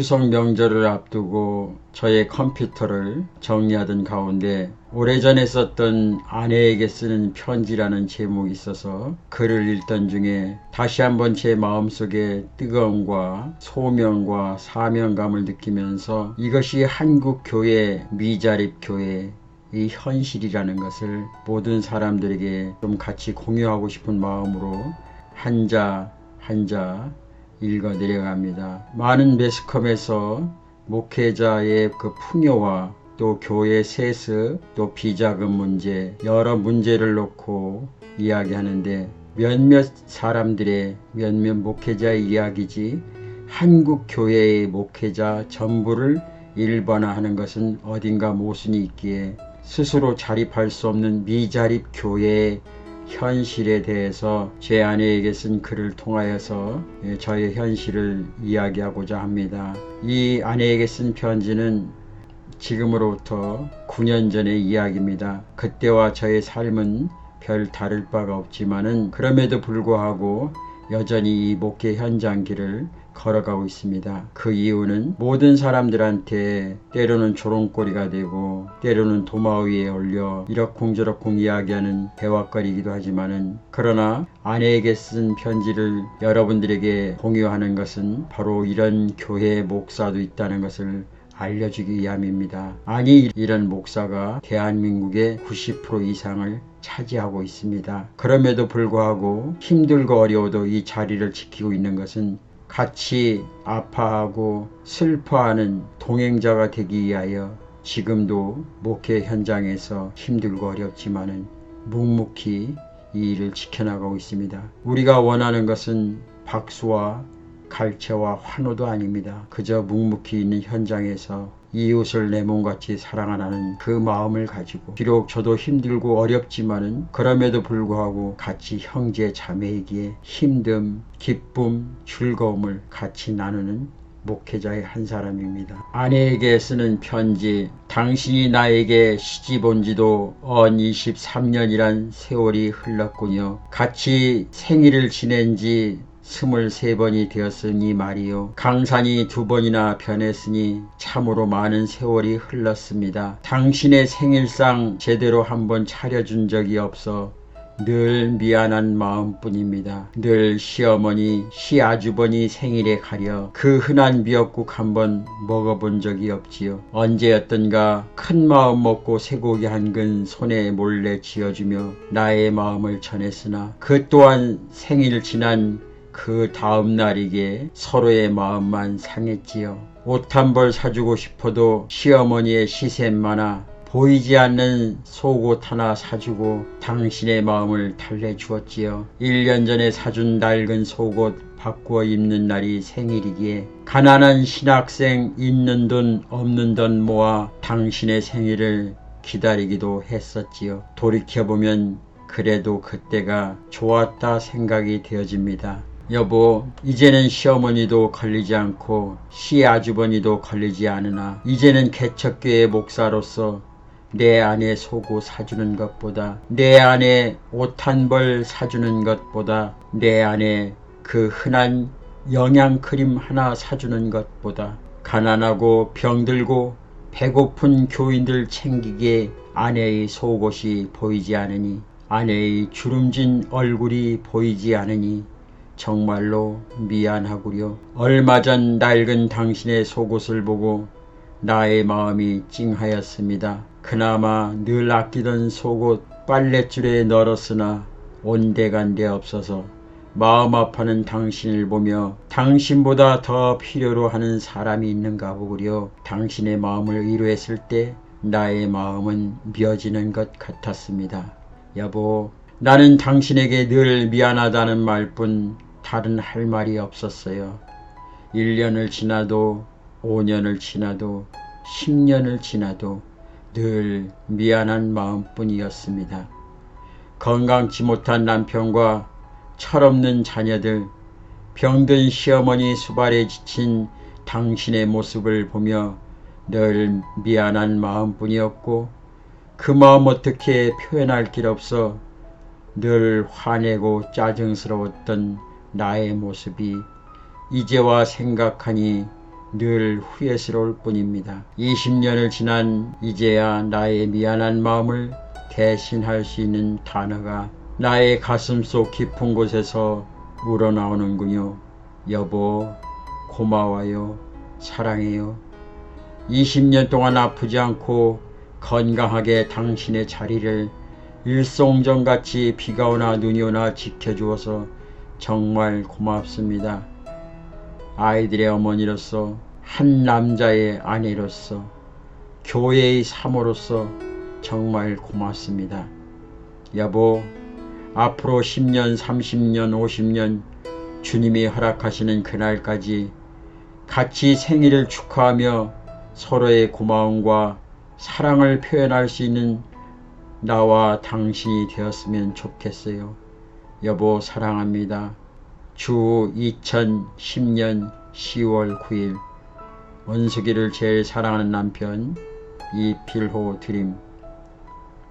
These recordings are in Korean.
추석 명절을 앞두고 저의 컴퓨터를 정리하던 가운데 오래전에 썼던 아내에게 쓰는 편지라는 제목이 있어서 글을 읽던 중에 다시 한번 제 마음속에 뜨거움과 소명과 사명감을 느끼면서 이것이 한국 교회 미자립 교회 이 현실이라는 것을 모든 사람들에게 좀 같이 공유하고 싶은 마음으로 한자 한자 읽어 내려갑니다. 많은 매스컴에서 목회자의 그 풍요와 또 교회 세습 또 비자금 문제 여러 문제를 놓고 이야기하는데 몇몇 사람들의 몇몇 목회자의 이야기지 한국 교회의 목회자 전부를 일반화하는 것은 어딘가 모순이 있기에 스스로 자립할 수 없는 미자립 교회의 현실에 대해서 제 아내에게 쓴 글을 통하여서 예, 저의 현실을 이야기하고자 합니다. 이 아내에게 쓴 편지는 지금으로부터 9년 전의 이야기입니다. 그때와 저의 삶은 별 다를 바가 없지만은 그럼에도 불구하고 여전히 이 목회 현장 길을 걸어가고 있습니다. 그 이유는 모든 사람들한테 때로는 조롱거리가 되고 때로는 도마 위에 올려 이러쿵저러쿵 이야기하는 대화거리이기도 하지만은 그러나 아내에게 쓴 편지를 여러분들에게 공유하는 것은 바로 이런 교회 목사도 있다는 것을 알려주기 위함입니다. 아니 이런 목사가 대한민국의 90% 이상을 차지하고 있습니다. 그럼에도 불구하고 힘들고 어려워도 이 자리를 지키고 있는 것은 같이 아파하고 슬퍼하는 동행자가 되기 위하여 지금도 목회 현장에서 힘들고 어렵지만은 묵묵히 이 일을 지켜나가고 있습니다. 우리가 원하는 것은 박수와 갈채와 환호도 아닙니다. 그저 묵묵히 있는 현장에서 이웃을 내 몸같이 사랑하라는 그 마음을 가지고 비록 저도 힘들고 어렵지만은 그럼에도 불구하고 같이 형제 자매이기에 힘듦, 기쁨, 즐거움을 같이 나누는 목회자의 한 사람입니다. 아내에게 쓰는 편지 당신이 나에게 시집 온 지도 언 23년이란 세월이 흘렀군요. 같이 생일을 지낸 지 스물세 번이 되었으니 말이요. 강산이 두 번이나 변했으니 참으로 많은 세월이 흘렀습니다. 당신의 생일상 제대로 한번 차려준 적이 없어 늘 미안한 마음뿐입니다. 늘 시어머니, 시아주버니 생일에 가려 그 흔한 미역국 한번 먹어본 적이 없지요. 언제였던가 큰 마음 먹고 쇠고기 한 근 손에 몰래 쥐어주며 나의 마음을 전했으나 그 또한 생일 지난 그 다음 날이기에 서로의 마음만 상했지요. 옷 한 벌 사주고 싶어도 시어머니의 시샘만아 보이지 않는 속옷 하나 사주고 당신의 마음을 달래주었지요. 1년 전에 사준 낡은 속옷 바꾸어 입는 날이 생일이기에 가난한 신학생 있는 돈 없는 돈 모아 당신의 생일을 기다리기도 했었지요. 돌이켜보면 그래도 그때가 좋았다 생각이 되어집니다. 여보, 이제는 시어머니도 걸리지 않고 시아주버니도 걸리지 않으나 이제는 개척교회 목사로서 내 아내 속옷 사주는 것보다 내 아내 옷 한 벌 사주는 것보다 내 아내 그 흔한 영양 크림 하나 사주는 것보다 가난하고 병들고 배고픈 교인들 챙기기에 아내의 속옷이 보이지 않으니 아내의 주름진 얼굴이 보이지 않으니 정말로 미안하구려. 얼마 전 낡은 당신의 속옷을 보고 나의 마음이 찡하였습니다. 그나마 늘 아끼던 속옷 빨랫줄에 널었으나 온데간데 없어서 마음 아파는 당신을 보며 당신보다 더 필요로 하는 사람이 있는가 보구려 당신의 마음을 위로했을 때 나의 마음은 미어지는 것 같았습니다. 여보, 나는 당신에게 늘 미안하다는 말뿐 다른 할 말이 없었어요. 1년을 지나도 5년을 지나도 10년을 지나도 늘 미안한 마음뿐이었습니다. 건강치 못한 남편과 철없는 자녀들, 병든 시어머니 수발에 지친 당신의 모습을 보며 늘 미안한 마음뿐이었고 그 마음 어떻게 표현할 길 없어 늘 화내고 짜증스러웠던 나의 모습이 이제와 생각하니 늘 후회스러울 뿐입니다. 20년을 지난 이제야 나의 미안한 마음을 대신할 수 있는 단어가 나의 가슴 속 깊은 곳에서 우러나오는군요. 여보, 고마워요. 사랑해요. 20년 동안 아프지 않고 건강하게 당신의 자리를 일송전같이 비가 오나 눈이 오나 지켜주어서 정말 고맙습니다. 아이들의 어머니로서 한 남자의 아내로서 교회의 사모로서 정말 고맙습니다. 여보, 앞으로 10년, 30년, 50년 주님이 허락하시는 그날까지 같이 생일을 축하하며 서로의 고마움과 사랑을 표현할 수 있는 나와 당신이 되었으면 좋겠어요. 여보 사랑합니다. 주 2010년 10월 9일 원숙이를 제일 사랑하는 남편 이필호 드림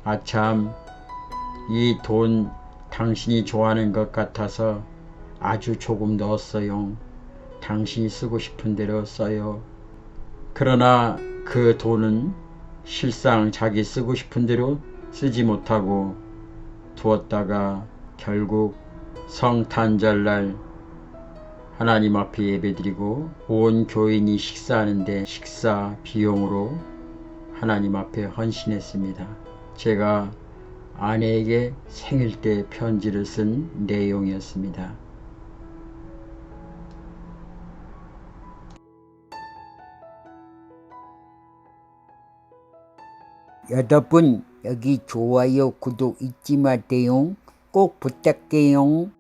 아참 이 돈 당신이 좋아하는 것 같아서 아주 조금 넣었어요. 당신이 쓰고 싶은 대로 써요. 그러나 그 돈은 실상 자기 쓰고 싶은 대로 쓰지 못하고 두었다가 결국 성탄절날 하나님 앞에 예배드리고 온 교인이 식사하는데 식사 비용으로 하나님 앞에 헌신했습니다. 제가 아내에게 생일 때 편지를 쓴 내용이었습니다. 여러분 여기 좋아요 구독 잊지 마세요 꼭 부탁해요